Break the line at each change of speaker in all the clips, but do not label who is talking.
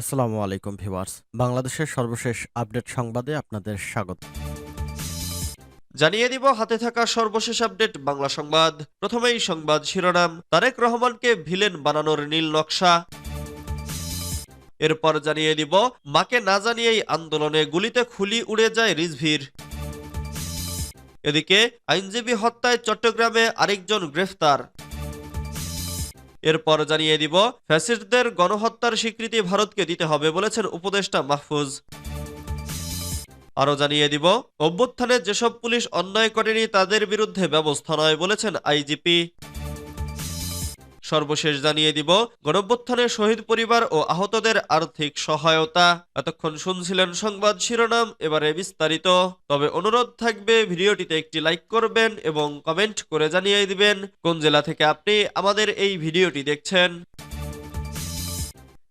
আসসালামু আলাইকুম ভিউয়ার্স। বাংলাদেশের সর্বশেষ আপডেট সংবাদে আপনাদের স্বাগত।
জানিয়ে দিব, হাতে থাকা সর্বশেষ আপডেট বাংলা সংবাদ। প্রথমেই সংবাদ শিরোনাম, তারেক রহমানকে ভিলেন বানানোর নীল নকশা। এরপর জানিয়ে দিব, মাকে না জানিয়েই আন্দোলনে গুলিতে খুলি উড়ে যায় রিজভির। এদিকে, আইনজীবী হত্যায় চট্টগ্রামে আরেকজন গ্রেফতার। এরপর জানিয়ে দিব, ফ্যাসিস্টদের গণহত্যার স্বীকৃতি ভারতকে দিতে হবে বলেছেন উপদেষ্টা মাহফুজ। আরও জানিয়ে দিব, অভ্যুত্থানে যেসব পুলিশ অন্যায় করেনি তাদের বিরুদ্ধে ব্যবস্থা নয় বলেছেন আইজিপি। সর্বশেষ জানিয়ে দিব, গণভ্যুত্থানে শহীদ পরিবার ও আহতদের আর্থিক সহায়তা। এতক্ষণ শুনছিলেন সংবাদ শিরোনাম, এবারে বিস্তারিত। তবে অনুরোধ থাকবে, ভিডিওটিতে একটি লাইক করবেন এবং কমেন্ট করে জানিয়ে দিবেন, কোন জেলা থেকে আপনি আমাদের এই ভিডিওটি দেখছেন।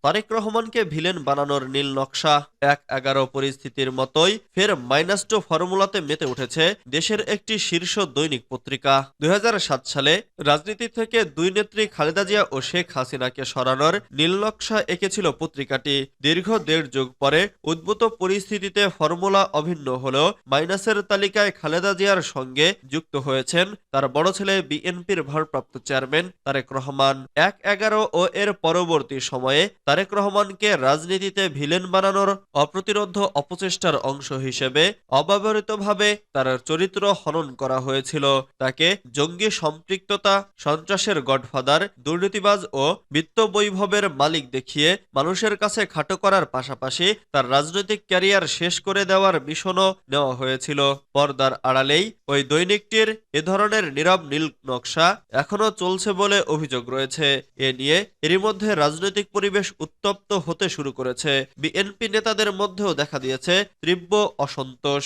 তারেক রহমানকে ভিলেন বানানোর নীল নকশা এক এগারো পরিস্থিতির মতোই ফের মাইনাস টু ফর্মুলাতে মেতে উঠেছে দেশের একটি শীর্ষ দৈনিক পত্রিকা। দুই সালে রাজনীতি থেকে দুই নেত্রী খালেদা জিয়া ও শেখ হাসিনাকে সরানোর নীল নকশা এঁকেছিল পত্রিকাটি। দীর্ঘ দেড় যুগ পরে উদ্ভূত পরিস্থিতিতে ফর্মুলা অভিন্ন হলেও মাইনাসের তালিকায় খালেদা জিয়ার সঙ্গে যুক্ত হয়েছেন তার বড় ছেলে বিএনপির ভারপ্রাপ্ত চেয়ারম্যান তারেক রহমান। এক এগারো ও এর পরবর্তী সময়ে তারেক রহমানকে রাজনীতিতে ভিলেন বানানোর অপ্রতিরোধ অপচেষ্টার অংশ হিসেবে অব্যবহৃতভাবে তার চরিত্র হনন করা হয়েছিল। তাকে জঙ্গি সম্পৃক্ততা, সন্ত্রাসের গডফাদার, দুর্নীতিবাজ ও বিত্ত বৈভবের মালিক দেখিয়ে মানুষের কাছে খাটো করার পাশাপাশি তার রাজনৈতিক ক্যারিয়ার শেষ করে দেওয়ার মিশনও নেওয়া হয়েছিল। পর্দার আড়ালেই ওই দৈনিকটির এ ধরনের নীরব নীল নকশা এখনও চলছে বলে অভিযোগ রয়েছে। এ নিয়ে এরই মধ্যে রাজনৈতিক পরিবেশ উত্তপ্ত হতে শুরু করেছে। বিএনপি নেতাদের মধ্যেও দেখা দিয়েছে তীব্র অসন্তোষ।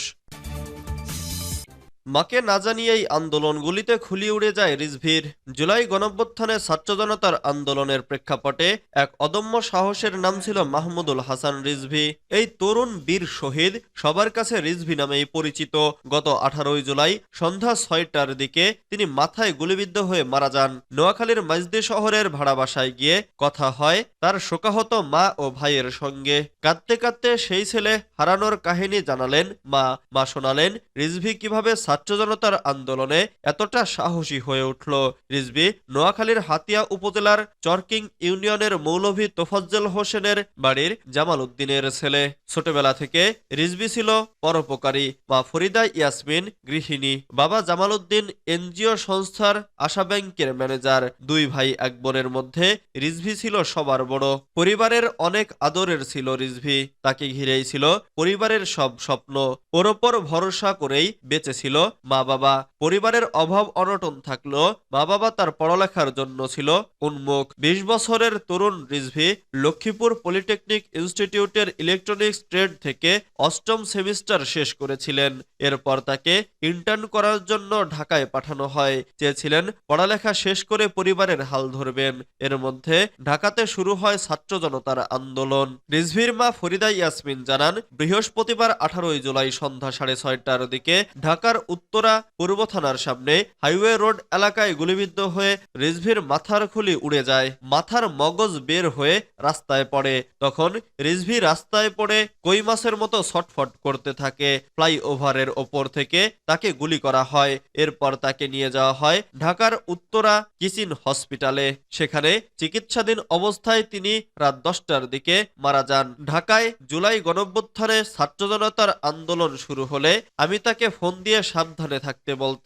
মাকে না জানিয়েই আন্দোলনগুলিতে খুলি উড়ে যায় রিজভির। জুলাই গণঅভ্যুত্থানে ছাত্র জনতার আন্দোলনের প্রেক্ষাপটে এক অদম্য সাহসের নাম ছিল মাহমুদুল হাসান রিজভি। এই তরুণ বীর শহীদ সবার কাছে রিজভি নামেই পরিচিত। গত আঠারোই জুলাই সন্ধ্যা ছয়টার দিকে তিনি মাথায় গুলিবিদ্ধ হয়ে মারা যান। নোয়াখালীর মাইজদি শহরের ভাড়া বাসায় গিয়ে কথা হয় তার শোকাহত মা ও ভাইয়ের সঙ্গে। কাঁদতে কাঁদতে সেই ছেলে হারানোর কাহিনী জানালেন মা। মা শোনালেন, রিজভি কীভাবে ছাত্র জনতার আন্দোলনে এতটা সাহসী হয়ে উঠল। রিজভি নোয়াখালীর হাতিয়া উপজেলার চরকিং ইউনিয়নের মৌলভী তোফাজ্জল হোসেনের বাড়ির জামাল উদ্দিনের ছেলে। ছোটবেলা থেকে রিজভি ছিল পরোপকারী। মা ফরিদা ইয়াসমিন, গৃহিণী। বাবা জামাল উদ্দিন, এনজিও সংস্থার আশা ব্যাংকের ম্যানেজার। দুই ভাই এক বোনের মধ্যে রিজভি ছিল সবার বড়। পরিবারের অনেক আদরের ছিল রিজভি। তাকে ঘিরেই ছিল পরিবারের সব স্বপ্ন। ওর ওপর ভরসা করেই বেঁচে ছিল মা বাবা পরিবারের অভাব অনটন থাকল মা বাবা তার পড়ালেখার জন্য ছিল উন্মুখ। বিশ বছরের তরুণ রিজভি লক্ষ্মীপুর পলিটেকনিক ইনস্টিটিউটের ইলেকট্রনিক্স ট্রেড থেকে অষ্টম সেমিস্টার শেষ করেছিলেন। এরপর তাকে ইন্টার্ন করার জন্য ঢাকায় পাঠানো হয়। চেয়েছিলেন পড়ালেখা শেষ করে পরিবারের হাল ধরবেন। এর মধ্যে ঢাকাতে শুরু হয় ছাত্র জনতার আন্দোলন। রিজভির মা ফরিদা ইয়াসমিন জানান, বৃহস্পতিবার আঠারোই জুলাই সন্ধ্যা সাড়ে ছয়টার দিকে ঢাকার উত্তরা পূর্ব থানার সামনে হাইওয়ে রোড এলাকায় গুলিবিদ্ধ হয়ে রিজভির মাথার খুলি উড়ে যায়। মাথার মগজ বের হয়ে রাস্তায় পড়ে। তখন রিজভি রাস্তায় পড়ে কই মাছের মতো ছটফট করতে থাকে। ফ্লাইওভারের ওপর থেকে তাকে গুলি করা হয়। এরপর তাকে নিয়ে যাওয়া হয় ঢাকার উত্তরা কিচিন হসপিটালে। সেখানে চিকিৎসাধীন অবস্থায় তিনি রাত দশটার দিকে মারা যান। ঢাকায় জুলাই গণঅভ্যুত্থানে ছাত্র জনতার আন্দোলন শুরু হলে আমি তাকে ফোন দিয়ে সাবধানে থাকতে বলতাম।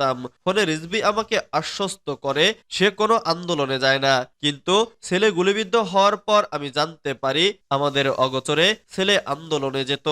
ফোনে রিজবি আমাকে আশ্বস্ত করে, সে কোনো আন্দোলনে যায় না। কিন্তু ছেলে গুলিবিদ্ধ হওয়ার পর আমি জানতে পারি, আমাদের অগচরে ছেলে আন্দোলনে যেত।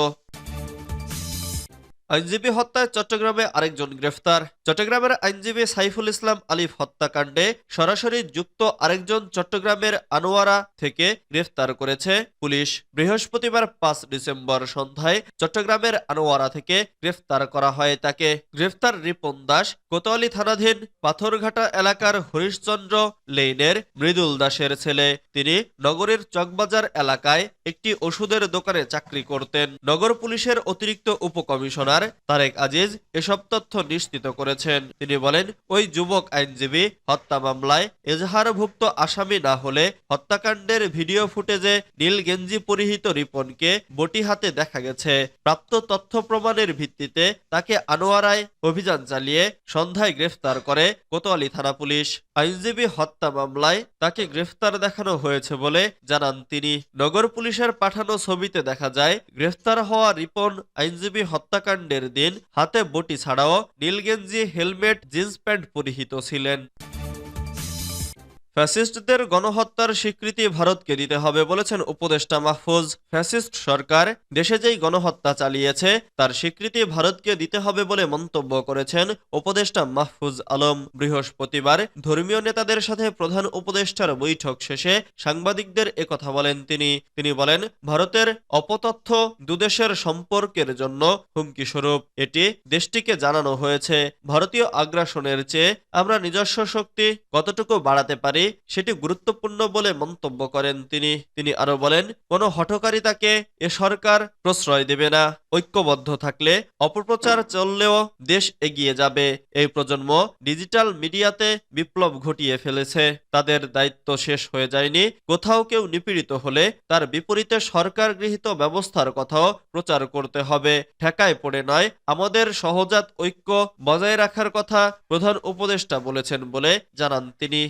আইনজীবী হত্যায় চট্টগ্রামে আরেকজন গ্রেফতার। চট্টগ্রামের আইনজীবী সাইফুল ইসলাম আলিফ হত্যাকাণ্ডে সরাসরি যুক্ত আরেকজন চট্টগ্রামের আনোয়ারা থেকে গ্রেফতার করেছে পুলিশ। বৃহস্পতিবার পাঁচ ডিসেম্বর সন্ধ্যায় চট্টগ্রামের আনোয়ারা থেকে গ্রেফতার করা হয় তাকে। গ্রেফতার রিপন দাস কোতোয়ালি থানাধীন পাথরঘাটা এলাকার হরিশচন্দ্র লেইনের মৃদুল দাসের ছেলে। তিনি নগরের চকবাজার এলাকায় একটি ওষুধের দোকানে চাকরি করতেন। নগর পুলিশের অতিরিক্ত উপকমিশনার তারেক আজিজ এসব তথ্য নিশ্চিত করেছেন। করেছেন তিনি বলেন, ওই যুবক আইনজীবী হত্যা মামলায় এজাহারভুক্ত আসামি না হলে হত্যাকাণ্ডের ভিডিও ফুটেজে নীল গেঞ্জি পরিহিত রিপনকে বটি হাতে দেখা গেছে। প্রাপ্ত তথ্য প্রমাণের ভিত্তিতে তাকে আনোয়ারায় অভিযান চালিয়ে সন্ধ্যায় গ্রেফতার করে কোতোয়ালি থানা পুলিশ। আইনজীবী হত্যা মামলায় তাকে গ্রেফতার দেখানো হয়েছে বলে জানান তিনি। নগর পুলিশের পাঠানো ছবিতে দেখা যায়, গ্রেফতার হওয়া রিপন আইনজীবী হত্যাকাণ্ডের দিন হাতে বটি ছাড়াও নীলগেঞ্জি হেলমেট জিন্স প্যান্ট পরিহিত ছিলেন। ফ্যাসিস্টদের গণহত্যার স্বীকৃতি ভারতকে দিতে হবে বলেছেন উপদেষ্টা মাহফুজ। ফ্যাসিস্ট সরকার দেশে যেই গণহত্যা চালিয়েছে, তার স্বীকৃতি ভারতকে দিতে হবে বলে মন্তব্য করেছেন উপদেষ্টা মাহফুজ আলম। বৃহস্পতিবার ধর্মীয় নেতাদের সাথে প্রধান উপদেষ্টার বৈঠক শেষে সাংবাদিকদের একথা বলেন তিনি। তিনি বলেন, ভারতের অপতথ্য দুদেশের সম্পর্কের জন্য হুমকি স্বরূপ। এটি দেশটিকে জানানো হয়েছে। ভারতীয় আগ্রাসনের চেয়ে আমরা নিজস্ব শক্তি কতটুকু বাড়াতে পারি সেটি গুরুত্বপূর্ণ বলে মন্তব্য করেন তিনি। তিনি আরও বলেন, কোনো হঠকারিতাকে এ সরকার প্রশ্রয় দেবে না। ঐক্যবদ্ধ থাকলে অপপ্রচার চললেও দেশ এগিয়ে যাবে। এই প্রজন্ম ডিজিটাল মিডিয়াতে বিপ্লব ঘটিয়ে ফেলেছে। তাদের দায়িত্ব শেষ হয়ে যায়নি। কোথাও কেউ নিপীড়িত হলে তার বিপরীতে সরকার গৃহীত ব্যবস্থার কথাও প্রচার করতে হবে। ঠেকায় পড়ে নয়, আমাদের সহজাত ঐক্য বজায় রাখার কথা প্রধান উপদেষ্টা বলেছেন বলে জানান তিনি।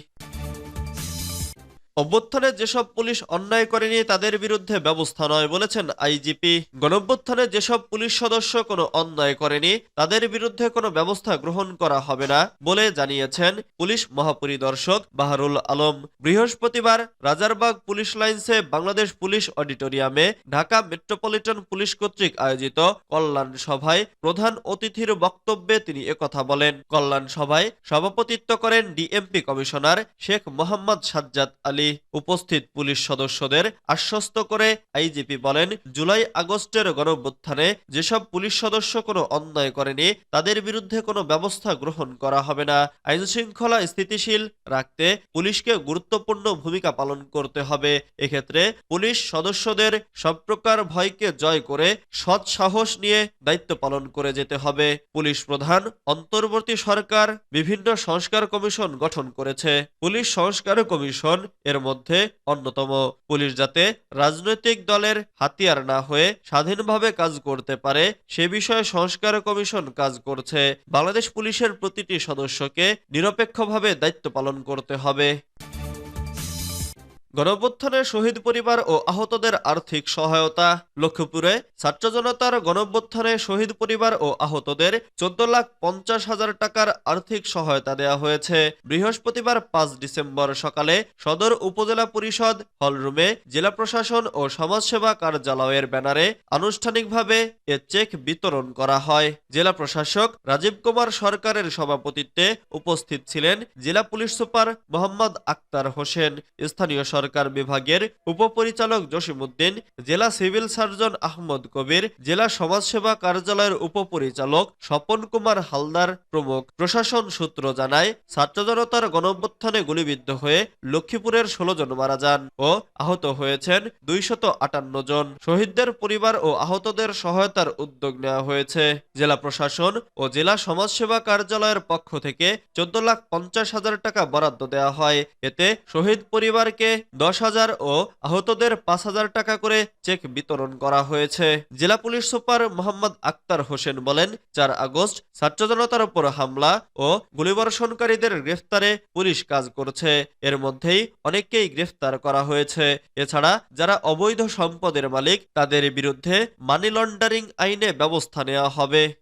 অভ্যুত্থানে যেসব পুলিশ অন্যায় করেনি, তাদের বিরুদ্ধে ব্যবস্থা নয় বলেছেন আইজিপি। গণঅভ্যুত্থানে যেসব পুলিশ সদস্য কোনো অন্যায় করেনি, তাদের বিরুদ্ধে কোনো ব্যবস্থা গ্রহণ করা হবে না বলে জানিয়েছেন পুলিশ মহাপরিদর্শক বাহারুল আলম। বৃহস্পতিবার রাজারবাগ পুলিশ লাইন্সে বাংলাদেশ পুলিশ অডিটোরিয়ামে ঢাকা মেট্রোপলিটন পুলিশ কর্তৃক আয়োজিত কল্যাণ সভায় প্রধান অতিথির বক্তব্যে তিনি একথা বলেন। কল্যাণ সভায় সভাপতিত্ব করেন ডিএমপি কমিশনার শেখ মোহাম্মদ সাজ্জাদ আলী। উপস্থিত পুলিশ সদস্যদের আশ্বস্ত করে আইজিপি বলেন, জুলাই আগস্টের গণঅভ্যুত্থানে যেসব পুলিশ সদস্য কোনো অন্যায় করেনি, তাদের বিরুদ্ধে কোনো ব্যবস্থা গ্রহণ করা হবে না। আইন শৃঙ্খলা স্থিতিশীল রাখতে পুলিশকে গুরুত্বপূর্ণ ভূমিকা পালন করতে হবে। এক্ষেত্রে পুলিশ সদস্যদের সব প্রকার ভয়কে জয় করে সৎ সাহস নিয়ে দায়িত্ব পালন করে যেতে হবে। পুলিশ প্রধান, অন্তর্বর্তী সরকার, বিভিন্ন সংস্কার কমিশন গঠন করেছে। পুলিশ সংস্কার কমিশন এর মধ্যে অন্যতম। পুলিশ যাতে রাজনৈতিক দলের হাতিয়ার না হয়ে স্বাধীনভাবে কাজ করতে পারে, সে বিষয়ে সংস্কার কমিশন কাজ করছে। বাংলাদেশ পুলিশের প্রতিটি সদস্যকে নিরপেক্ষভাবে দায়িত্ব পালন করতে হবে। গণঅভ্যুত্থানে শহীদ পরিবার ও আহতদের আর্থিক সহায়তা। লক্ষ্মীপুরে ছাত্র জনতার গণঅভ্যুত্থানে শহীদ পরিবার ও আহতদের চোদ্দ লাখ পঞ্চাশ হাজার টাকার আর্থিক সহায়তা দেওয়া হয়েছে। বৃহস্পতিবার পাঁচ ডিসেম্বর সকালে সদর উপজেলা পরিষদ হলরুমে জেলা প্রশাসন ও সমাজসেবা কার্যালয়ের ব্যানারে আনুষ্ঠানিকভাবে এ চেক বিতরণ করা হয়। জেলা প্রশাসক রাজীব কুমার সরকারের সভাপতিত্বে উপস্থিত ছিলেন জেলা পুলিশ সুপার মোহাম্মদ আক্তার হোসেন। স্থানীয় সরকার বিভাগের উপপরিচালক জসিমউদ্দিন, জেলা সিভিল সার্জন আহমদ কবির, জেলা সমাজসেবা কার্যালয়ের উপপরিচালক স্বপন কুমার হালদার প্রমুখ। প্রশাসন সূত্র জানায়, ছাত্র জনতার গণঅভ্যুত্থানে গুলিবিদ্ধ হয়ে লক্ষ্মীপুরের ষোলো জন মারা যান ও আহত হয়েছেন দুইশত আটান্ন জন। শহীদদের পরিবার ও আহতদের সহায়তার উদ্যোগ নেওয়া হয়েছে। জেলা প্রশাসন ও জেলা সমাজসেবা কার্যালয়ের পক্ষ থেকে চোদ্দ লাখ পঞ্চাশ হাজার টাকা বরাদ্দ দেওয়া হয়। এতে শহীদ পরিবারকে দশ হাজার ও আহতদের পাঁচ হাজার টাকা করে চেক বিতরণ করা হয়েছে। জেলা পুলিশ সুপার মোহাম্মদ আক্তার হোসেন বলেন, চার আগস্ট ছাত্র জনতার উপর হামলা ও গুলিবর্ষণকারীদের গ্রেফতারে পুলিশ কাজ করছে। এর মধ্যেই অনেককেই গ্রেফতার করা হয়েছে। এছাড়া যারা অবৈধ সম্পদের মালিক, তাদের বিরুদ্ধে মানি লন্ডারিং আইনে ব্যবস্থা নেওয়া হবে।